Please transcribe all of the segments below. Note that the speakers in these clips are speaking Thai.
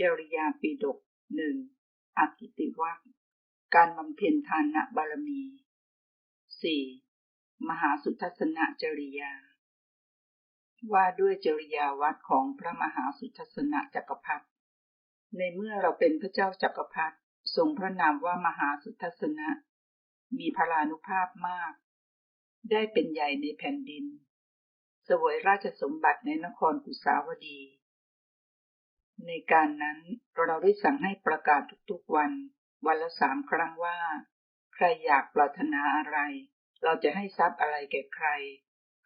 จริยาปีดกหนึ่งอากิติวัตการบำเพ็ญทานบารมี 4. มหาสุทัศนจริยา ว่าด้วยจริยาวัดของพระมหาสุทัศนจักรพรรดิในเมื่อเราเป็นพระเจ้าจักรพรรดิทรงพระนามว่ามหาสุทัศนะ มีพลานุภาพมาก ได้เป็นใหญ่ในแผ่นดิน สวยราชสมบัติในนครกุสาวดี ในการนั้นเราได้สั่งให้ประกาศทุกๆวัน วันละสามครั้งว่า ใครอยากปรารถนาอะไร เราจะให้ทรัพย์อะไรแก่ใคร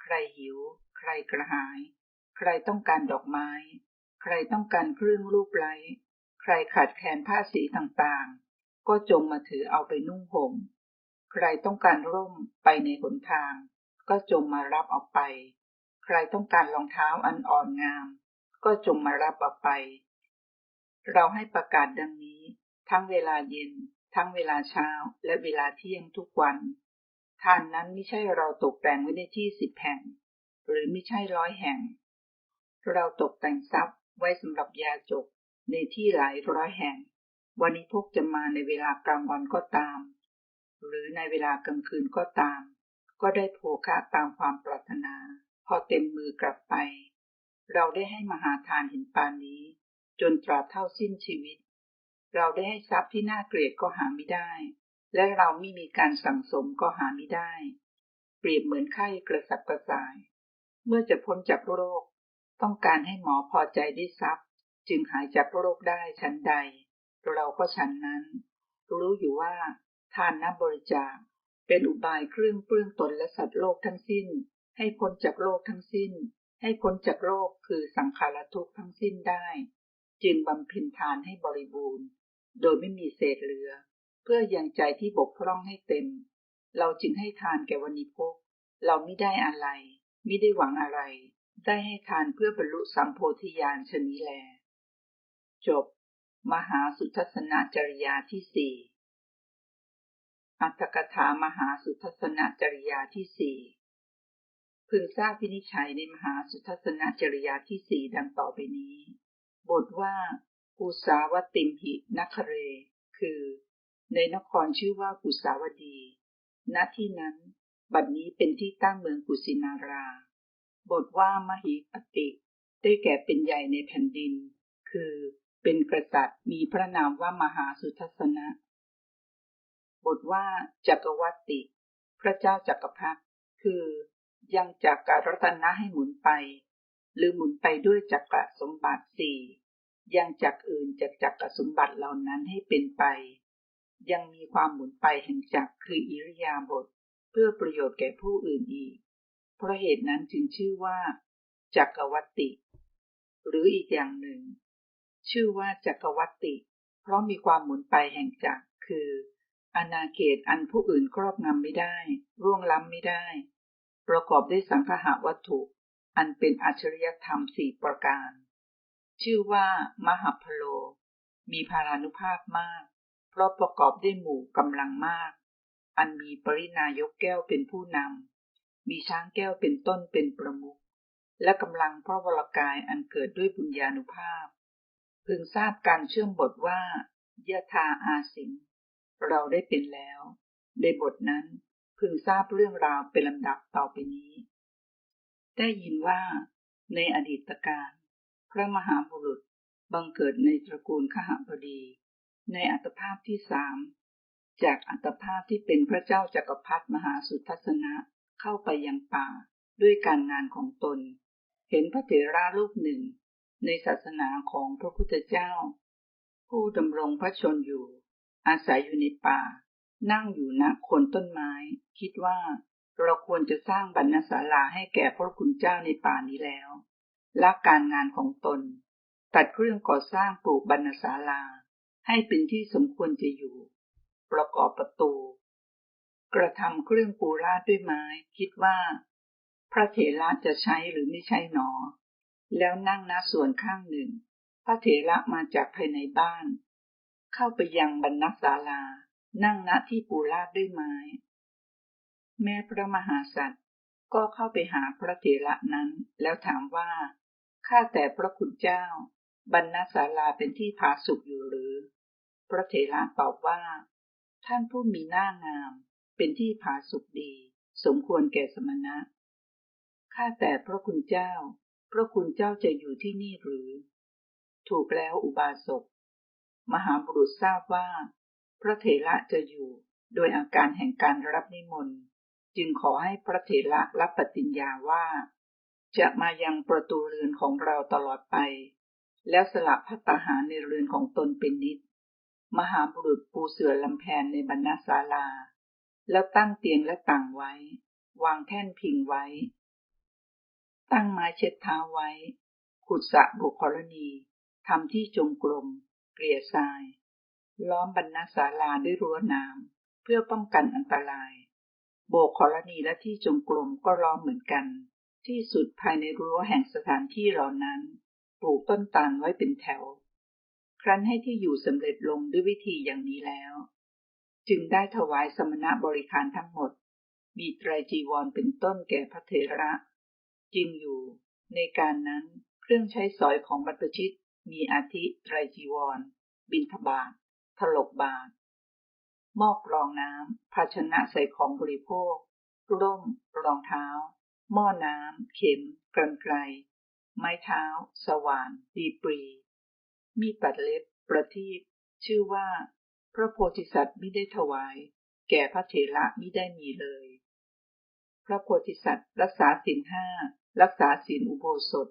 ใครหิว ใครกระหาย ใครต้องการดอกไม้ ใครต้องการเครื่องรูปไล้ใครขาดแคลนผ้าสีต่างๆ ก็จงมาถือเอาไปนุ่งห่ม ใครต้องการร่มไปในหนทาง ก็จงมารับเอาไป ใครต้องการรองเท้าอันอ่อนงาม ก็จงมารับเอาไป เราให้ประกาศดังนี้ ทั้งเวลาเย็น ทั้งเวลาเช้า และเวลาเที่ยงทุกวัน ทานนั้นไม่ใช่เราตกแต่งไว้ในที่สิบแห่ง หรือไม่ใช่ร้อยแห่ง เราตกแต่งทรัพย์ไว้สำหรับยาจกในที่หลายร้อยแห่ง วันนี้พวกจะมาในเวลากลางวันก็ตาม หรือในเวลากลางคืนก็ตาม ก็ได้โภคะตามความปรารถนา พอเต็มมือกลับไป เราได้ให้มหาทานเห็นปานนี้ จนตราบเท่าสิ้นชีวิต เราได้ให้ทรัพย์ที่น่าเกลียดก็หาไม่ได้ และเราไม่มีการสั่งสมก็หาไม่ได้ เปรียบเหมือนไข้กระสับกระส่าย เมื่อจะพ้นจากโรค ต้องการให้หมอพอใจได้ทรัพย์ จึงหายจากโรคได้ชั้นใด เราก็ชั้นนั้น รู้อยู่ว่า ทานนบริจาคเป็นอุบายเครื่องเปลื้องตนและสัตว์โลกทั้งสิ้น ให้พ้นจากโลกทั้งสิ้น ให้พ้นจากโรคคือสังขารทุกข์ทั้งสิ้นได้ จึงบำเพ็ญทานให้บริบูรณ์ โดยไม่มีเศษเหลือ เพื่อยังใจที่บกพร่องให้เต็ม เราจึงให้ทานแก่วันิพกเราไม่ได้อะไรไม่ได้หวังอะไร ได้ให้ทานเพื่อบรรลุสัมโพธิญาณชนี้แล จบ มหาสุทัศนจริยาที่สี่อัตถกถามหาสุทัศนจริยาที่สี่ พึงทราบพินิจฉัยในมหาสุทัศนจริยาที่สี่ดังต่อไปนี้ บทว่ากุสาวติมหินัคเร คือ ในนครชื่อว่ากุสาวดี ณที่นั้น บัดนี้เป็นที่ตั้งเมืองกุสินารา บทว่ามหิปติ ได้แก่เป็นใหญ่ในแผ่นดิน คือเป็นกษัตริย์มีพระนามว่ามหาสุทัศนะ บทว่าจักรวัติ พระเจ้าจักรพรรดิคือ ยังจักรรัตนะให้หมุนไป หรือหมุนไปด้วยจักรสมบัติสี่ยังจักอื่นจากจักรสมบัติเหล่านั้นให้เป็นไป ยังมีความหมุนไปแห่งจักรคืออิริยาบถเพื่อประโยชน์แก่ผู้อื่นอีก เพราะเหตุนั้นจึงชื่อว่า จักรวัติหรืออีกอย่างหนึ่ง ชื่อว่าจักรวัติเพราะมีความหมุนไปแห่งจักรคืออาณาเขตอันผู้อื่นครอบงำไม่ได้ร่วงล้ำไม่ได้ ประกอบด้วยสังคหาวัตถุ อันเป็นอัจฉริยธรรมสี่ประการ ชื่อว่า มหาพโล มีพารานุภาพมาก เพราะประกอบด้วยหมู่กำลังมาก อันมีปรินายกแก้วเป็นผู้นำ มีช้างแก้วเป็นต้นเป็นประมุข และกำลังพระวรกายอันเกิดด้วยบุญญาณุภาพ พึงทราบการเชื่อมบทว่ายะธาอาสิงเราได้เป็นแล้ว ในบทนั้น พึงทราบเรื่องราวเป็นลำดับต่อไปนี้ ได้ยินว่าในอดีตการ พระมหาบุรุษบังเกิดในตระกูลขหบดี ในอัตภาพที่สามจากอัตภาพที่เป็นพระเจ้าจากักรพรรดิมหาสุทัศนะเข้าไปยังป่าด้วยการงานของตน เห็นพระเถระรูปหนึ่ง ในศาสนาของพระพุทธเจ้า ผู้ดำรงพระชนอยู่ อาศัยอยู่ในป่า นั่งอยู่ณโคนต้นไม้ คิดว่าเราควรจะสร้างบรรณศาลาให้แก่พระคุณเจ้าในป่านี้แล้วละการงานของตน ตัดเครื่องก่อสร้างปลูกบรรณศาลา ให้เป็นที่สมควรจะอยู่ ประกอบประตู กระทำเครื่องปูราดด้วยไม้ คิดว่า พระเถระจะใช้หรือไม่ใช่หนอ แล้วนั่งณส่วนข้างหนึ่ง พระเถระมาจากภายในบ้าน เข้าไปยังบรรณศาลา นั่งณที่ปูราดด้วยไม้ แม่พระมหาสัตว์ก็เข้าไปหาพระเถระนั้น แล้วถามว่า ข้าแต่พระคุณเจ้า บรรณศาลาเป็นที่ผาสุกอยู่หรือ พระเถระตอบว่า ท่านผู้มีหน้างาม เป็นที่ผาสุกดี สมควรแก่สมณะ ข้าแต่พระคุณเจ้า พระคุณเจ้าจะอยู่ที่นี่หรือ ถูกแล้วอุบาสก มหาบุรุษทราบว่า พระเถระจะอยู่โดยอาการแห่งการรับนิมนต์ จึงขอให้พระเถระรับปฏิญญาว่า จะมายังประตูเรือนของเราตลอดไป แล้วสละพัตหารในเรือนของตนเป็นนิด มหาบุรุษปูเสื่อลำแพนในบรรณศาลา แล้วตั้งเตียงและต่างไว้ วางแท่นพิงไว้ ตั้งไม้เช็ดเท้าไว้ ขุดสระบุคลณีทำที่จงกรมเกลี่ยทราย ล้อมบรรณศาลาด้วยรั้วน้ำเพื่อป้องกันอันตราย โบกคลณีและที่จงกรมก็ล้อมเหมือนกัน ที่สุดภายในรั้วแห่งสถานที่เหล่านั้นปลูกต้นตาลไว้เป็นแถว ครั้นให้ที่อยู่สำเร็จลงด้วยวิธีอย่างนี้แล้ว จึงได้ถวายสมณะบริการทั้งหมด มีไตรจีวรเป็นต้นแก่พระเถระจึงอยู่ในการนั้นเครื่องใช้สอยของบรรพชิตมีอาทิไตรจีวร บินทบาท ถลกบาทหม้อกรองน้ำภาชนะใส่ของบริโภค ร่ม รองเท้า หม้อน้ำ เข็ม กรรไกร ไม้เท้า สว่าน ดีปรี มีตัดเล็บ ประทีปชื่อว่า พระโพธิสัตว์ไม่ได้ถวาย แก่พระเถระไม่ได้มีเลย พระโพธิสัตว์ รักษาศีลห้า รักษาศีลอุโบสถ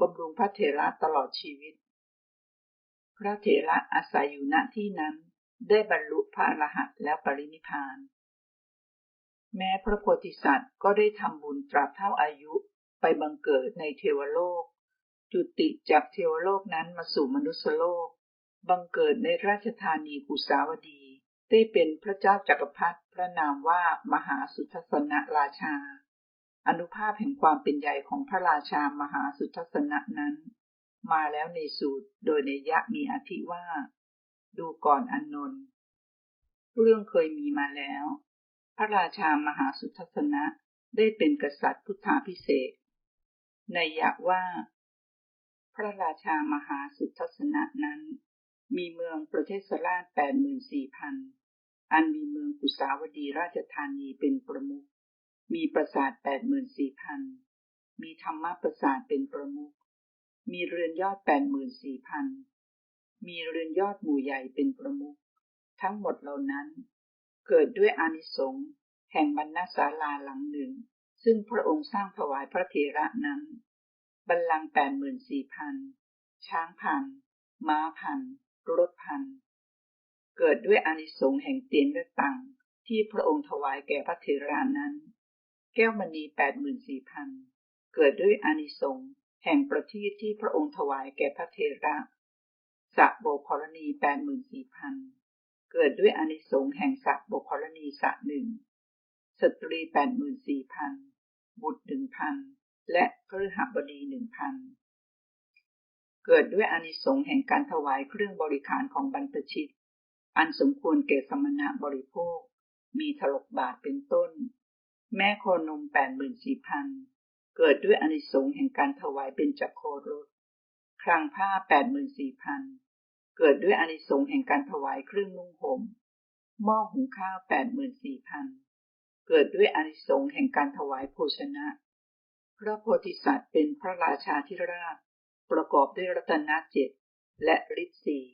บำรุงพระเถระตลอดชีวิต พระเถระอาศัยอยู่ณที่นั้น ได้บรรลุพระอรหันต์แล้วปรินิพาน แม้พระโพธิสัตว์ก็ได้ทำบุญตราบเท่าอายุไปบังเกิดในเทวโลก จุติจากเทวโลกนั้นมาสู่มนุษยโลก บังเกิดในราชธานีกุสาวดี ได้เป็นพระเจ้าจักรพรรดิพระนามว่ามหาสุทัศนราชา อนุภาพแห่งความเป็นใหญ่ของพระราชามหาสุทัศนะนั้น มาแล้วในสูตรโดยในยะมีอธิว่า ดูก่อนอนนนเรื่องเคยมีมาแล้ว พระราชามหาสุทัศนะได้เป็นกษัตริย์พุทธาพิเศษในยะว่า พระราชามหาสุทัศนะนั้น มีเมืองประเทศสราชแปดหมื่นสี่พันอันมีเมืองกุสาวดีราชธานีเป็นประมุขมีปราสาทแปดหมื่นสี่พันมีธรรมปราสาทเป็นประมุข มีเรือนยอดแปดหมื่นสี่พันมีเรือนยอดหมู่ใหญ่เป็นประมุข ทั้งหมดเหล่านั้น เกิดด้วยอานิสงส์แห่งบรรณศาลาหลังหนึ่ง ซึ่งพระองค์สร้างถวายพระเถระนั้น บรรลังแปดหมื่นสี่พันช้างพัน ม้าพัน รถพัน เกิดด้วยอานิสงส์แห่งเตียนและตังที่พระองค์ถวายแก่พระเถระนั้น แก้วมณีแปดหมื่นสี่พันเกิดด้วยอานิสงส์ แห่งประทีปที่พระองค์ถวายแก่พระเถระสะโบกรณีแปดหมื่นสี่พันเกิดด้วยอนิสงส์แห่งสะโบกรณีสะหนึ่งสตรีแปดหมื่นสี่พันบุตรหนึ่งพันและพฤหบดีหนึ่งพันเกิดด้วยอนิสงส์แห่งการถวายเครื่องบริการของบรรพชิต อันสมควรแก่สมณะบริโภค มีถลกบาทเป็นต้น แม่โคนมแปดหมื่นสี่พัน เกิดด้วยอนิสงส์แห่งการถวายเป็นจักโครถคลังผ้าแปดหมื่นสี่พันเกิดด้วยอานิสงส์แห่งการถวายเครื่องนุ่งห่มหม้อหุงข้าวแปดหมื่นสี่พันเกิดด้วยอานิสงส์แห่งการถวายโภชนะ พระโพธิสัตว์เป็นพระราชาธิราช ประกอบด้วยรัตนเจ็ดและฤทธิ์สี่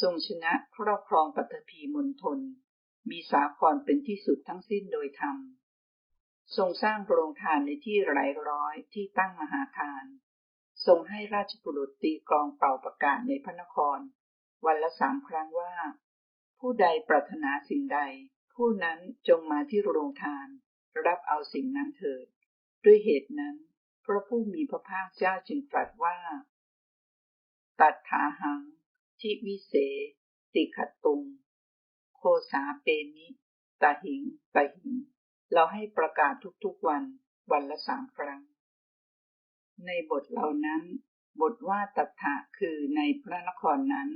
ทรงชนะครอบครองปัตภีมณฑลมีสาครเป็นที่สุดทั้งสิ้นโดยธรรม ทรงสร้างโรงทานในที่หลายร้อยที่ตั้งมหาทาน ทรงให้ราชบุรุษตีกลองเป่าประกาศในพระนคร วันละสามครั้งว่า ผู้ใดปรารถนาสิ่งใด ผู้นั้นจงมาที่โรงทาน รับเอาสิ่งนั้นเถิด ด้วยเหตุนั้น พระผู้มีพระภาคเจ้าจึงตรัสว่า ตัดถาหัง ทิวิเศติขัดตุง โคสาเปนิตาหิงตาหิง เราให้ประกาศทุกๆวัน วันละสามครั้ง ในบทเหล่านั้น บทว่าตถะคือในพระนครนั้น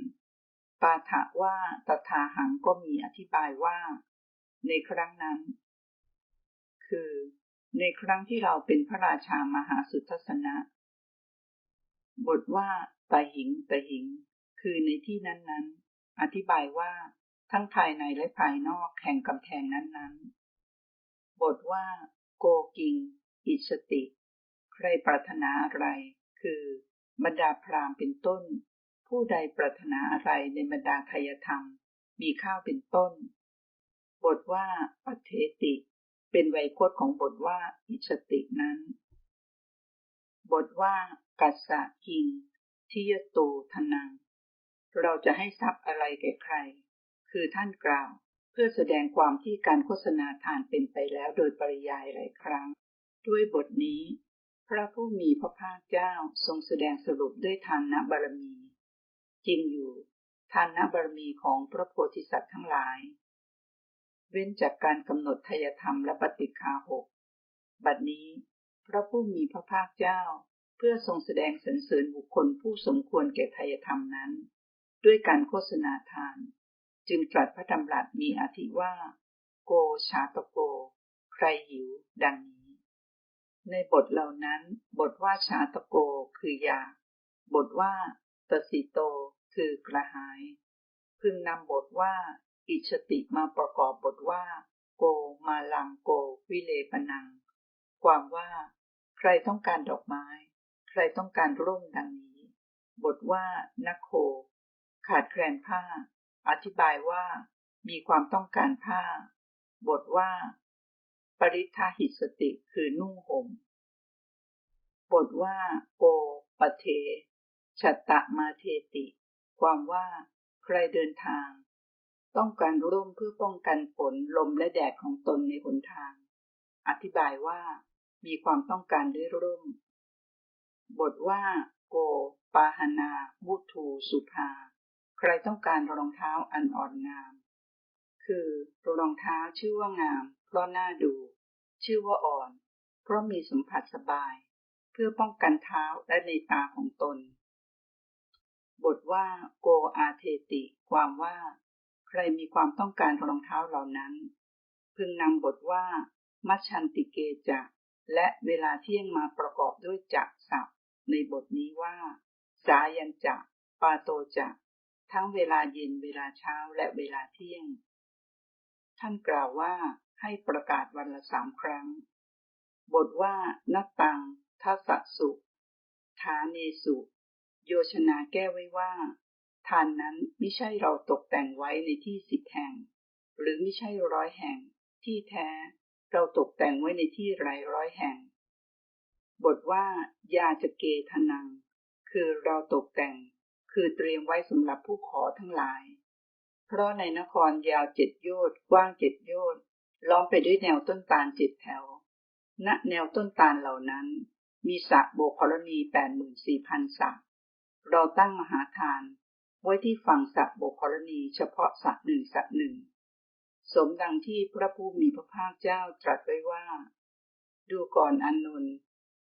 ปาถะว่าตถาหังก็มีอธิบายว่า ในครั้งนั้น คือ ในครั้งที่เราเป็นพระราชามหาสุทัศนะ บทว่าตาหิงตาหิง คือในที่นั้นๆอธิบายว่าทั้งภายในและภายนอกแห่งกำแพงนั้นๆ บทว่า โกกิง อิสติ ใครปรารถนาอะไร คือบรรดาพรามเป็นต้น ผู้ใดปรารถนาอะไรในบรรดาทายธรรม มีข้าวเป็นต้น บทว่าปัเทติ เป็นไวยพจน์ของบทว่า อิสตินั้น บทว่า กัสสะกิงทิยตูทนัง เราจะให้ทรัพย์อะไรแก่ใคร คือท่านกล่าว เพื่อแสดงความที่การโฆษณาทานเป็นไปแล้วโดยปริยายหลายครั้ง ด้วยบทนี้ พระผู้มีพระภาคเจ้าทรงแสดงสรุปด้วยทานนบารมี จริงอยู่ทานนบารมีของพระโพธิสัตว์ทั้งหลาย เว้นจากการกำหนดทยธรรมและปฏิคาหก บัดนี้ พระผู้มีพระภาคเจ้า เพื่อทรงแสดงสรรเสริญบุคคลผู้สมควรแก่ทยธรรมนั้น ด้วยการโฆษณาทาน จึงตรัสพระดำรัสมีอธิว่า โกชาตโก ใครหิวดังนี้ ในบทเหล่านั้นบทว่าชาตโกคือยา บทว่าตสิโต คือกระหาย พึงนำบทว่า อิชติมาประกอบบทว่า โกมาลังโก วิเลปนัง ความว่า ใครต้องการดอกไม้ ใครต้องการร่มดังนี้ บทว่านักโค ขาดแคลนผ้า อธิบายว่ามีความต้องการผ้า บทว่า ปริทาหิสติคือนุ่งหม่ม บทว่าโกปเทชัตตะมาเทติ ความว่าใครเดินทาง ต้องการร่มเพื่อป้องกันฝนลมและแดดของตนในหนทาง อธิบายว่ามีความต้องการด้วยร่ม บทว่าโกปาหนาบุทูสุภา ใครต้องการรองเท้าอันอ่อนงาม คือรองเท้าชื่อว่างาม เพราะน่าดู ชื่อว่าอ่อน เพราะมีสัมผัสสบาย เพื่อป้องกันเท้าและในตาของตน บทว่าโกอาเทติ ความว่า ใครมีความต้องการรองเท้าเหล่านั้น พึงนำบทว่า มัชชันติเกจะและเวลาเที่ยงมาประกอบด้วยจักศัพท์ในบทนี้ว่า สายันจะปาโตจะ ทั้งเวลาเย็นเวลาเช้าและเวลาเที่ยง ท่านกล่าวว่าให้ประกาศวันละสามครั้ง บทว่านัตตังทัสสุฐาเนสุ โยชนาแก้ไว้ว่า ทานนั้นไม่ใช่เราตกแต่งไว้ในที่สิบแห่ง หรือไม่ใช่ร้อยแห่ง ที่แท้เราตกแต่งไว้ในที่หลายร้อยแห่ง บทว่ายาจะเกทนัง คือเราตกแต่ง คือเตรียมไว้สำหรับผู้ขอทั้งหลาย เพราะในนครยาวเจ็ดโยชน์กว้างเจ็ดโยชน์ล้อมไปด้วยแนวต้นตาลเจ็ดแถว ณ แนวต้นตาลเหล่านั้น มีสระโบกรณีแปดหมื่นสี่พันสระเราตั้งมหาทาน ไว้ที่ฝั่งสระโบกรณีเฉพาะสระหนึ่งสระหนึ่ง สมดังที่พระผู้มีพระภาคเจ้าตรัสไว้ว่า ดูก่อนอนนุน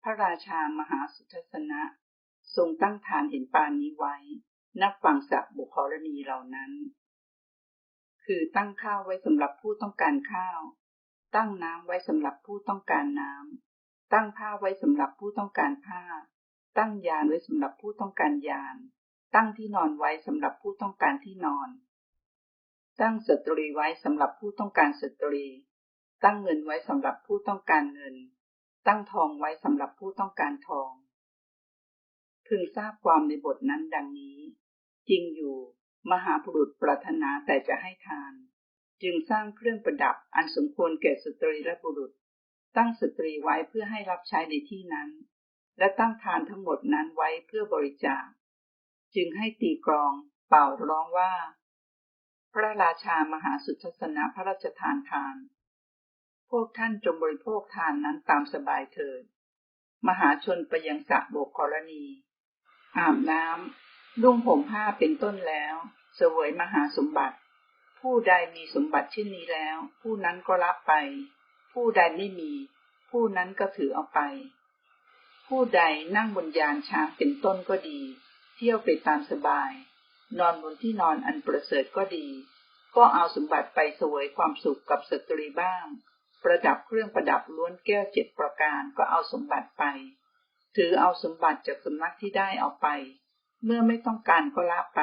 พระราชามหาสุทัศนะ ทรงตั้งฐานเห็นปานนี้ไว้ นับฝั่งสะบุคลณีเหล่านั้น คือตั้งข้าวไว้สำหรับผู้ต้องการข้าว ตั้งน้ำไว้สำหรับผู้ต้องการน้ำ ตั้งผ้าไว้สำหรับผู้ต้องการผ้า ตั้งยานไว้สำหรับผู้ต้องการยาน ตั้งที่นอนไว้สำหรับผู้ต้องการที่นอน ตั้งสตรีไว้สำหรับผู้ต้องการสตรี ตั้งเงินไว้สำหรับผู้ต้องการเงิน ตั้งทองไว้สำหรับผู้ต้องการทอง พึงทราบความในบทนั้นดังนี้ จริงอยู่มหาบุรุษปรารถนาแต่จะให้ทาน จึงสร้างเครื่องประดับอันสมควรแก่สตรีและบุรุษ ตั้งสตรีไว้เพื่อให้รับใช้ในที่นั้น และตั้งทานทั้งหมดนั้นไว้เพื่อบริจาค จึงให้ตีกรองเป่าร้องว่า พระราชามหาสุทัศนะพระราชทานทาน พวกท่านจงบริโภคทานนั้นตามสบายเถิดมหาชนไปยังสระโบกกรณี อาบน้ำนุ่งผมผ้าเป็นต้นแล้วเสวยมหาสมบัติ ผู้ใดมีสมบัติเช่นนี้แล้ว ผู้นั้นก็รับไป ผู้ใดไม่มี ผู้นั้นก็ถือเอาไป ผู้ใดนั่งบนยานช้างเป็นต้นก็ดี เที่ยวไปตามสบาย นอนบนที่นอนอันประเสริฐก็ดี ก็เอาสมบัติไปเสวยความสุขกับสตรีบ้าง ประดับเครื่องประดับล้วนแก้วเจ็ดประการก็เอาสมบัติไป ถือเอาสมบัติจากสำนักที่ได้เอาไป เมื่อไม่ต้องการก็ละไป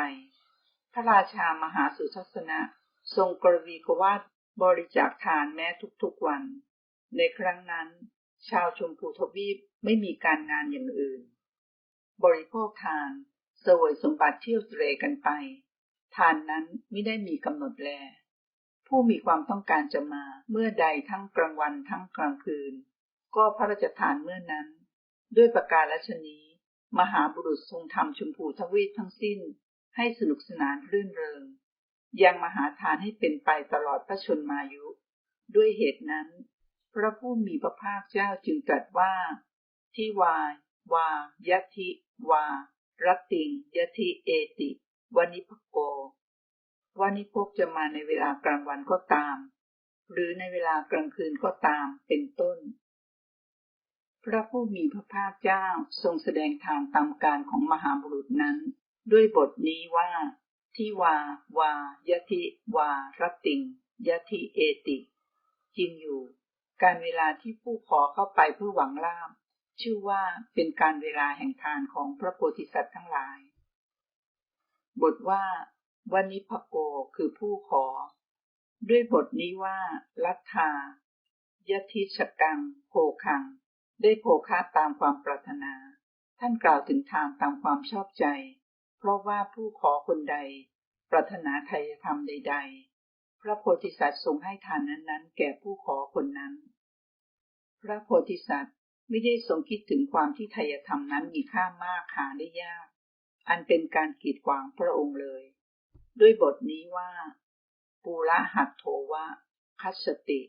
พระราชามหาสุทัศนะ ทรงกรวีกวาดบริจาคทานแม้ทุกๆวัน ในครั้งนั้น ชาวชมพูทวีปไม่มีการงานอย่างอื่น บริโภคทานเสวยสมบัติเที่ยวเตรกันไป ทานนั้นไม่ได้มีกำหนดแล ผู้มีความต้องการจะมาเมื่อใดทั้งกลางวันทั้งกลางคืน ก็พระราชทานเมื่อนั้น ด้วยประการละชนี้ มหาบุรุษทรงทำชมพูทวีปทั้งสิ้น ให้สนุกสนานรื่นเริง ยังมหาทานให้เป็นไปตลอดพระชนมายุ ด้วยเหตุนั้น พระผู้มีพระภาคเจ้าจึงตรัสว่า ที่วายวายะทิวารัตติงยะทิเอติวานิพโกวานิพกจะมาในเวลากลางวันก็ตาม หรือในเวลากลางคืนก็ตามเป็นต้น พระผู้มีพระภาคเจ้าทรงแสดงทางตามการของมหาบุรุษนั้น ด้วยบทนี้ว่าที่วา วายะทิวารัตติงยะทิเอติ จริงอยู่ การเวลาที่ผู้ขอเข้าไปเพื่อหวังลาบชื่อว่าเป็นการเวลาแห่งทานของพระโพธิสัตว์ทั้งหลาย บทว่าวันนิพโกคือผู้ขอ ด้วยบทนี้ว่า ลัทธายทิชกังโภคัง ได้โภคาตามความปรารถนา ท่านกล่าวถึงทางตามความชอบใจ เพราะว่าผู้ขอคนใด ปรารถนาไทยธรรมใด ๆ พระโพธิสัตว์ทรงให้ทานนั้นๆ แก่ผู้ขอคนนั้น พระโพธิสัตว์ไม่ได้ทรงคิดถึงความที่ไทยธรรมนั้นมีค่ามากหาได้ยาก อันเป็นการกีดขวางพระองค์เลย ด้วยบทนี้ว่า ปูระหัตโทวะคัสติ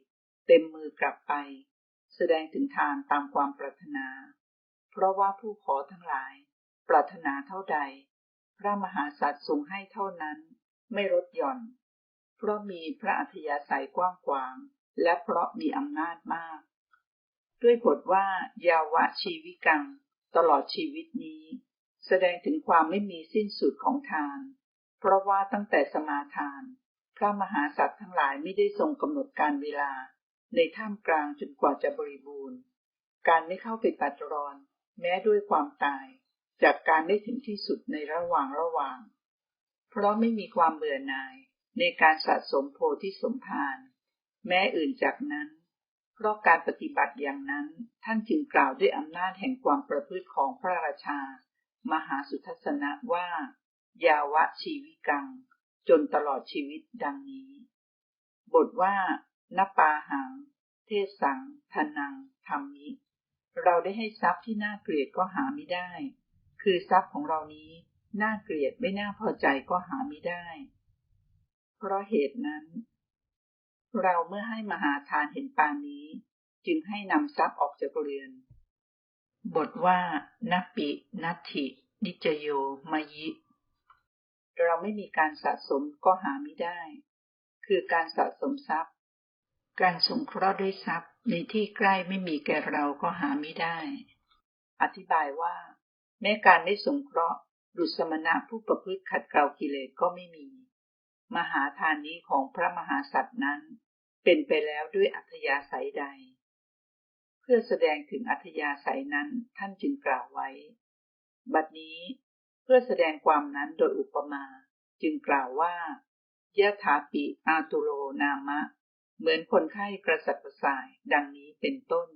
เต็มมือกลับไป แสดงถึงทานตามความปรารถนา เพราะว่าผู้ขอทั้งหลาย ปรารถนาเท่าใด พระมหาสัตว์ทรงให้เท่านั้น ไม่ลดหย่อน เพราะมีพระอัธยาศัยกว้างขวาง และเพราะมีอำนาจมาก ด้วยบทว่ายาวะชีวิกัง ตลอดชีวิตนี้ แสดงถึงความไม่มีสิ้นสุดของทาน เพราะว่าตั้งแต่สมาทาน พระมหาสัตว์ทั้งหลายไม่ได้ทรงกำหนดการเวลา ในท่ามกลางจนกว่าจะบริบูรณ์ การไม่เข้าไปตัดรอน แม้ด้วยความตาย จากการได้ถึงที่สุดในระหว่างระหว่าง เพราะไม่มีความเบื่อหน่ายในการสะสมโพธิสมภารแม้อื่นจากนั้น เพราะการปฏิบัติอย่างนั้นท่านจึงกล่าวด้วยอำนาจแห่งความประพฤติของพระราชา มหาสุทัศนะว่า ยาวะชีวิกัง จนตลอดชีวิตดังนี้ บทว่า นปาหัง เทสังทนังธรรมิ เราได้ให้ทรัพย์ที่น่าเกลียดก็หาไม่ได้ คือทรัพย์ของเรานี้น่าเกลียดไม่น่าพอใจก็หาไม่ได้ เพราะเหตุนั้น เราเมื่อให้มหาทานเห็นปานนี้ จึงให้นำทรัพย์ออกจากเรือน บทว่านัปินัตถินิจโยมายิ เราไม่มีการสะสมก็หาไม่ได้ คือการสะสมทรัพย์ การสงเคราะห์ด้วยทรัพย์ในที่ใกล้ไม่มีแก่เราก็หาไม่ได้ อธิบายว่า แม้การได้สงเคราะห์ดุสมณะผู้ประพฤติขัดเกลากิเลสก็ไม่มี มหาทานนี้ของพระมหาสัตว์นั้น เป็นไปแล้วด้วยอัธยาศัยใด เพื่อแสดงถึงอัธยาศัยนั้นท่านจึงกล่าวไว้ บัดนี้เพื่อแสดงความนั้นโดยอุปมา จึงกล่าวว่ายะถาปิอาตุโรนามะ เหมือนคนไข้กระสับกระส่ายดังนี้เป็นต้น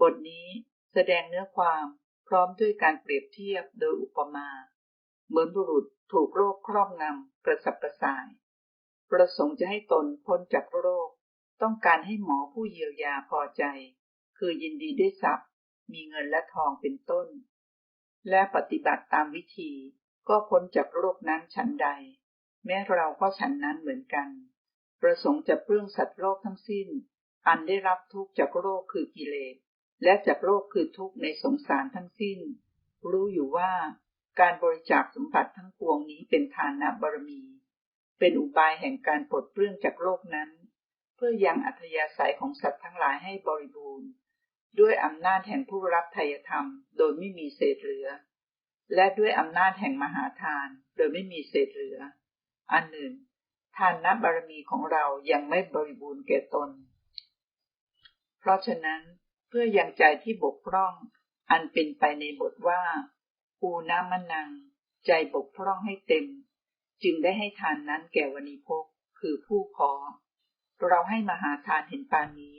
บทนี้แสดงเนื้อความพร้อมด้วยการเปรียบเทียบโดยอุปมา เหมือนบุรุษถูกโรคครอบงำกระสับกระส่าย ประสงค์จะให้ตนพ้นจากโรค ต้องการให้หมอผู้เยียวยาพอใจ คือยินดีด้วยทรัพย์ มีเงินและทองเป็นต้น และปฏิบัติตามวิธีก็พ้นจากโรคนั้นฉันใด แม้เราก็ฉันนั้นเหมือนกัน ประสงค์จะเปลื้องสัตว์โรคทั้งสิ้น อันได้รับทุกข์จากโรคคือกิเลส และจากโรคคือทุกข์ในสงสารทั้งสิ้น รู้อยู่ว่าการบริจาคสมบัติทั้งปวงนี้เป็นทานบารมี เป็นอุบายแห่งการปลดเปลื้องจากโลกนั้น เพื่อยังอัธยาศัยของสัตว์ทั้งหลายให้บริบูรณ์ ด้วยอำนาจแห่งผู้รับทยธรรม โดยไม่มีเศษเหลือ และด้วยอำนาจแห่งมหาทาน โดยไม่มีเศษเหลือ อันหนึ่ง ทานนบารมีของเรายังไม่บริบูรณ์แก่ตน เพราะฉะนั้นเพื่อยังใจที่บกพร่อง อันเป็นไปในบทว่าอูน้ามนัง ใจบกพร่องให้เต็ม จึงได้ให้ทานนั้นแก่วณีพกคือผู้ขอ เราให้มหาทานเห็นปานนี้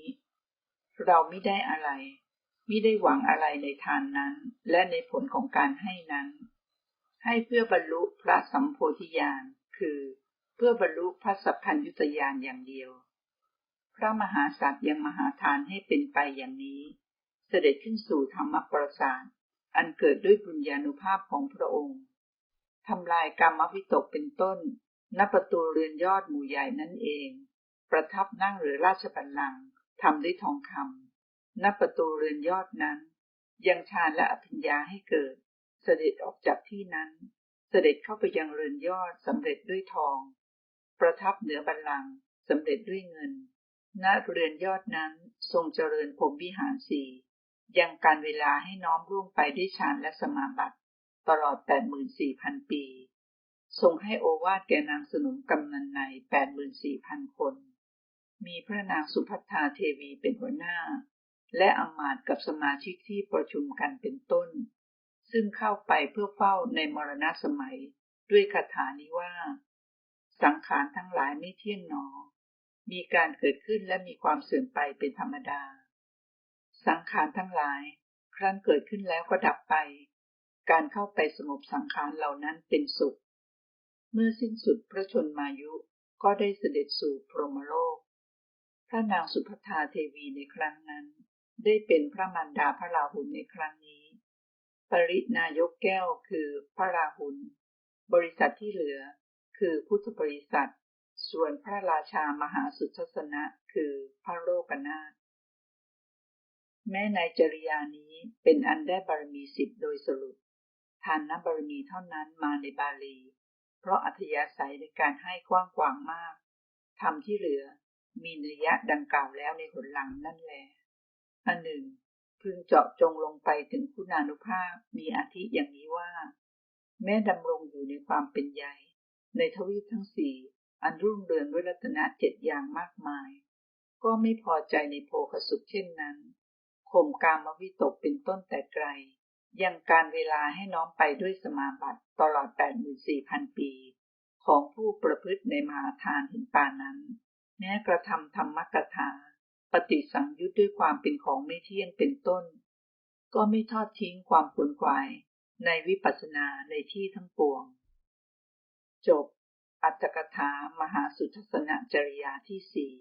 เราไม่ได้อะไรไม่ได้หวังอะไรในทานนั้น และในผลของการให้นั้น ให้เพื่อบรรลุพระสัมโพธิญาณคือ พื่อบรรลุพระสัพพัญญุตญาณอย่างเดียว พระมหาสัตว์ยังมหาทานให้เป็นไปอย่างนี้ เสด็จขึ้นสู่ธรรมประสาทอันเกิดด้วยบุญญาณุภาพของพระองค์ทำลายกรรมวิตกเป็นต้นณประตูเรือนยอดหมู่ใหญ่นั่นเอง ประทับนั่งหรือราชบัลลังก์ทำด้วยทองคำณประตูเรือนยอดนั้น ยังฌานและอภิญญาให้เกิด เสด็จออกจากที่นั้น เสด็จเข้าไปยังเรือนยอดสำเร็จด้วยทอง ประทับเหนือบัลลังก์สำเร็จด้วยเงิน ณ เรือนยอดนั้นทรงเจริญผมวิหารสี่ยังการเวลาให้น้อมร่วงไปด้วยฌานและสมาบัติตลอด 84,000 ปี ทรงให้โอวาทแก่นางสนมกำนันใน 84,000 คน มีพระนางสุพัทธาเทวีเป็นหัวหน้า และอมาตกับสมาชิกที่ประชุมกันเป็นต้น ซึ่งเข้าไปเพื่อเฝ้าในมรณะสมัยด้วยคาถานี้ว่า สังขารทั้งหลายไม่เที่ยงหนอ มีการเกิดขึ้นและมีความเสื่อมไปเป็นธรรมดา สังขารทั้งหลาย ครั้นเกิดขึ้นแล้วก็ดับไป การเข้าไปสงบสังขารเหล่านั้นเป็นสุข เมื่อสิ้นสุดพระชนมายุก็ได้เสด็จสู่พรหมโลก พระนางสุภธาเทวีในครั้งนั้น ได้เป็นพระมารดาพระราหุลในครั้งนี้ ปรินายกแก้วคือพระราหุล บริษัทที่เหลือ คือพุทธบริษัท ส่วนพระราชามหาสุทสนะคือพระโลกนาถแม้ในจริยานี้เป็นอันได้บารมีสิบโดยสรุป ทานนบารมีเท่านั้นมาในบาลี เพราะอัธยาศัยในการให้กว้างกวางมากทำที่เหลือมีนัยยะดังกล่าวแล้วในหนหลังนั่นแหละอันหนึ่ง พึงเจาะจงลงไปถึงคุณานุภาพมีอาทิอย่างนี้ว่า แม้ดำรงอยู่ในความเป็นใหญ่ ในทวีปทั้งสี่อันรุ่งเรืองด้วยรัตนะเจ็ดอย่างมากมาย ก็ไม่พอใจในโภคสุขเช่นนั้นข่มกามวิตกเป็นต้นแต่ไกล ยังการเวลาให้น้อมไปด้วยสมาบัติตลอด 84,000 ปี ของผู้ประพฤติในมหาทานเห็นปานั้น แม้กระทำธรรมกถา ปฏิสังยุตด้วยความเป็นของไม่เที่ยงเป็นต้น ก็ไม่ทอดทิ้งความผลควาย ในวิปัสสนาในที่ทั้งปวง จบ อัตถกถามหาสุทัศนจริยาที่สี่